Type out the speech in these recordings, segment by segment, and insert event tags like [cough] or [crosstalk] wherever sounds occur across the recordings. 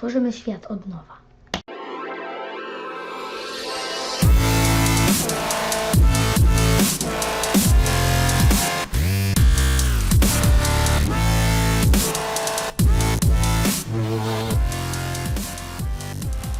Tworzymy świat od nowa.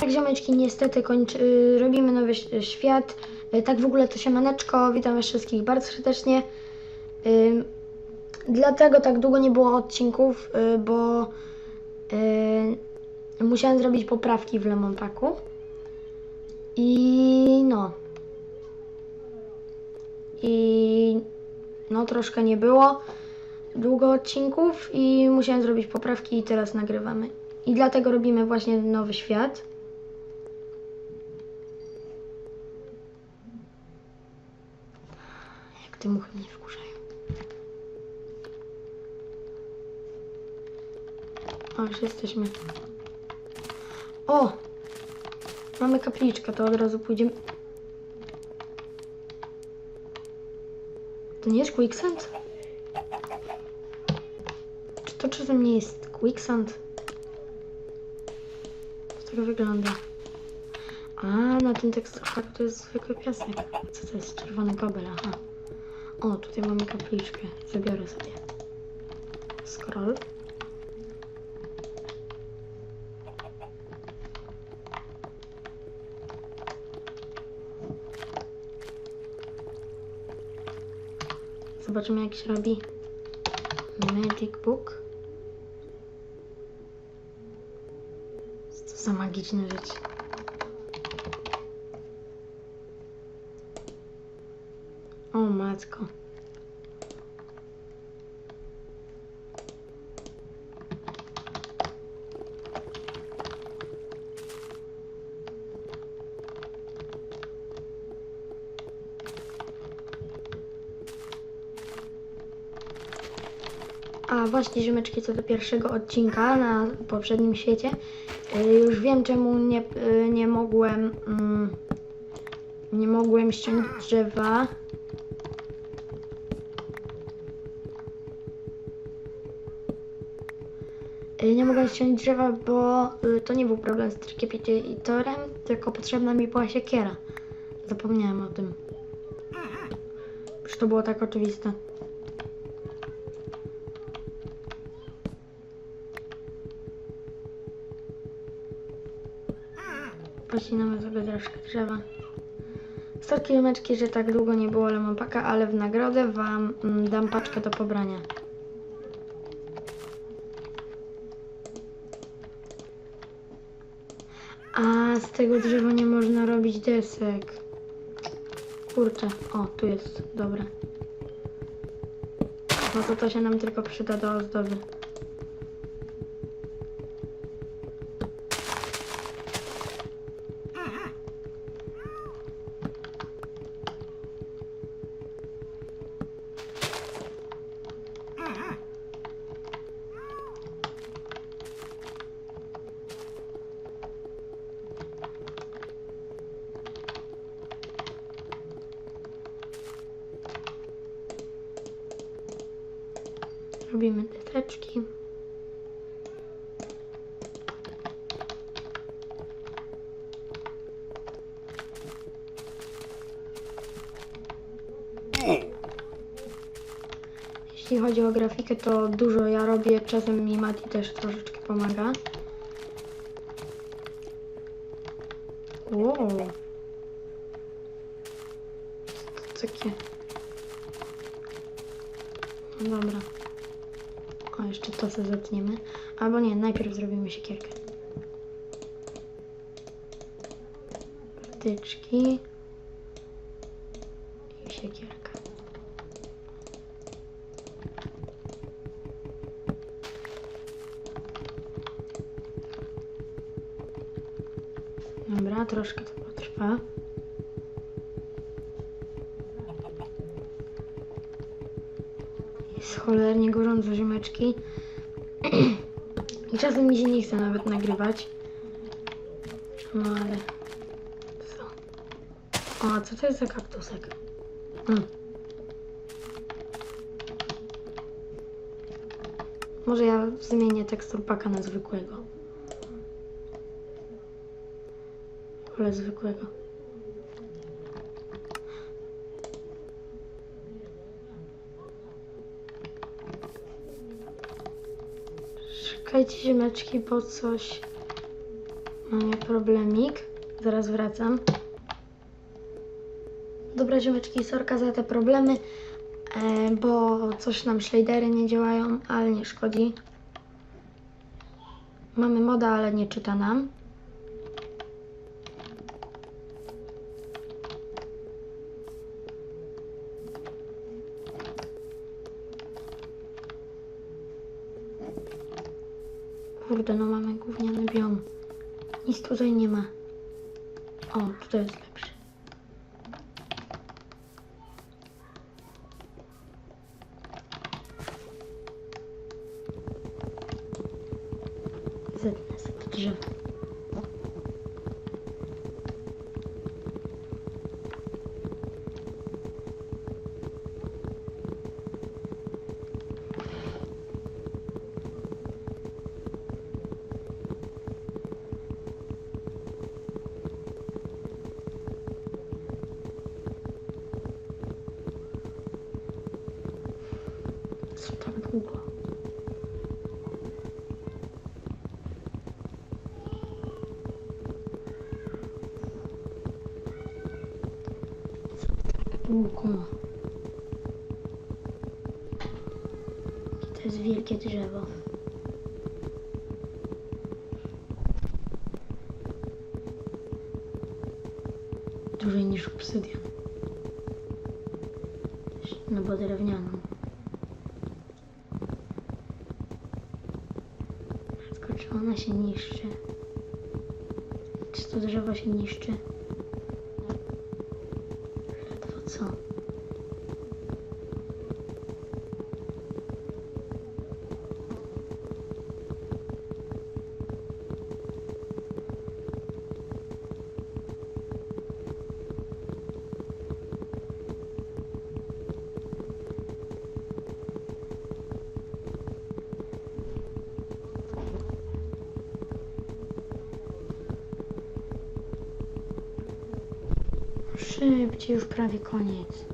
Tak, ziomeczki, niestety kończy, y, robimy nowy świat. Y, tak w ogóle to się maneczko. Witam was wszystkich bardzo serdecznie. Y, dlatego tak długo nie było odcinków, bo musiałem zrobić poprawki w Lemon Packu. I no. I no troszkę nie było długo odcinków i musiałem zrobić poprawki i teraz nagrywamy. I dlatego robimy właśnie nowy świat. Jak te muchy mnie wkurzają. O, już jesteśmy. O! Mamy kapliczkę, to od razu pójdziemy. To nie jest quicksand? Czy to czasem nie jest quicksand? To tak wygląda. A, na tym teksturpaku to jest zwykły piasek. Co to jest? Czerwony kobel, aha. O, tutaj mamy kapliczkę. Zabiorę sobie. Scroll. Zobaczymy jak się robi Magic Book. Co za magiczne rzeczy? O matko. A właśnie ziomeczki co do pierwszego odcinka na poprzednim świecie. y, Już wiem czemu nie, y, nie mogłem mm, nie mogłem ściąć drzewa. Y, Nie mogłem ściąć drzewa, bo to nie był problem z trykiepitatorem, tylko potrzebna mi była siekiera. Zapomniałem o tym. Już to było tak oczywiste. Pocinamy sobie troszkę drzewa. Sorki kilometrki, że tak długo nie było lemopaka, ale w nagrodę Wam mm, dam paczkę do pobrania. A z tego drzewa nie można robić desek. Kurczę, o tu jest, dobra. No to to się nam tylko przyda do ozdoby. Robimy deseczki. Jeśli chodzi o grafikę, to dużo ja robię. Czasem mi Mati też troszeczkę pomaga. Wow. Co to takie? No dobra. O, jeszcze to co zetniemy. Albo nie, najpierw zrobimy siekierkę. Patyczki. I siekierka. Dobra, troszkę to potrwa. cholernie gorąco ziomeczki. [clears throat] I czasem mi się nie chce nawet nagrywać. No ale... Co? O, co to jest za kaktusek? Hmm. Może ja zmienię tekstur paka na zwykłego. Wolę zwykłego. Czekajcie ziemeczki, bo coś... Mamy problemik. Zaraz wracam. Dobra ziomeczki, sorka za te problemy, e, bo coś nam shadery nie działają, ale nie szkodzi. Mamy moda, ale nie czyta nam. Kurde, no mamy gówniany biom. Nic tutaj nie ma. O, tutaj jest lepszy. Zetnę sobie to drzewo. Co tak długo? Długo. I to jest wielkie drzewo. Dłużej niż obsydian. No bo drewnianą. Tylko czy ona się niszczy? Czy to drzewo się niszczy? Ledwo co? Szybciej, już prawie koniec.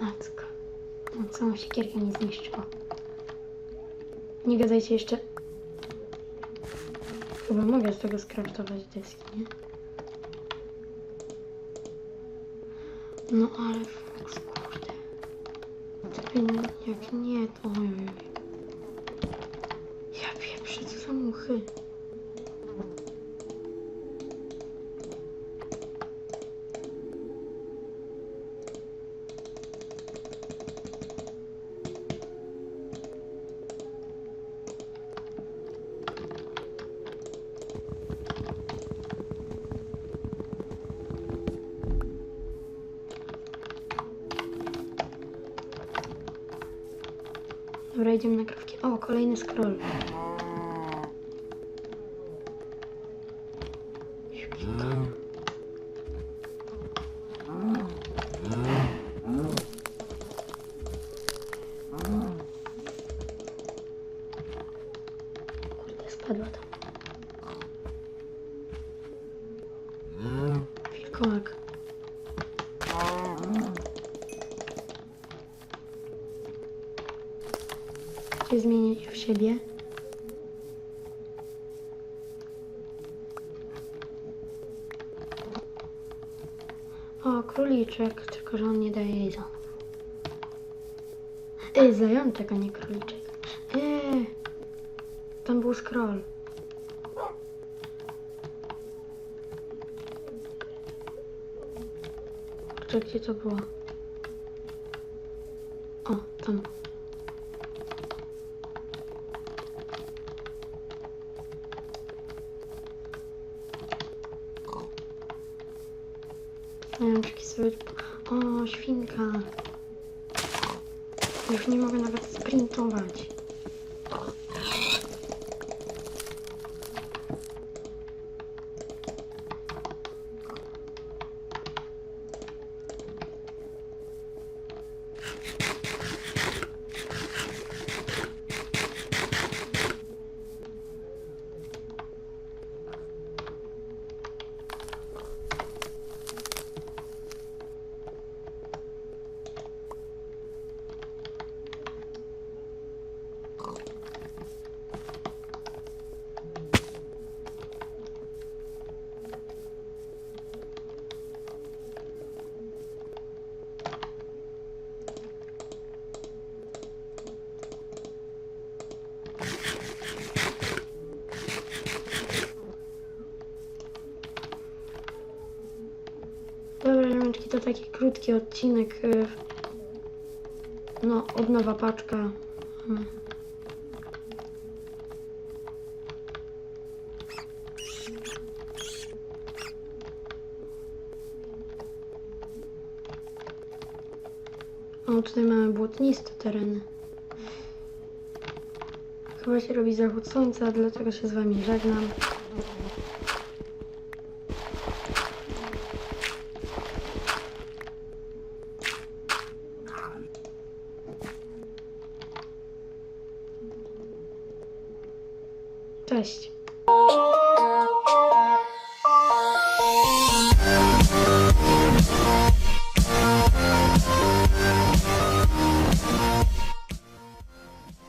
Matko. No, całą siekierkę mi zniszczyło. Nie gadajcie jeszcze. Chyba mogę z tego skraftować deski, nie? No ale fuks, kurde. Lepiej jak nie, to oj, oj, oj. Ja pieprzę, co za muchy. O, kolejny scroll. Chcę zmienić w siebie. O, króliczek, tylko że on nie daje. Ej, zajączek, a nie króliczek. Eee, tam był scroll. Kurczę, gdzie to było? O, tam. Zajączki sobie... O, świnka. Już nie mogę nawet sprintować. Dobra, ziomeczki, to taki krótki odcinek. y, No, od nowa paczka. Hmm. O, tutaj mamy błotniste tereny. Chyba się robi zachód słońca, dlatego się z wami żegnam. Cześć.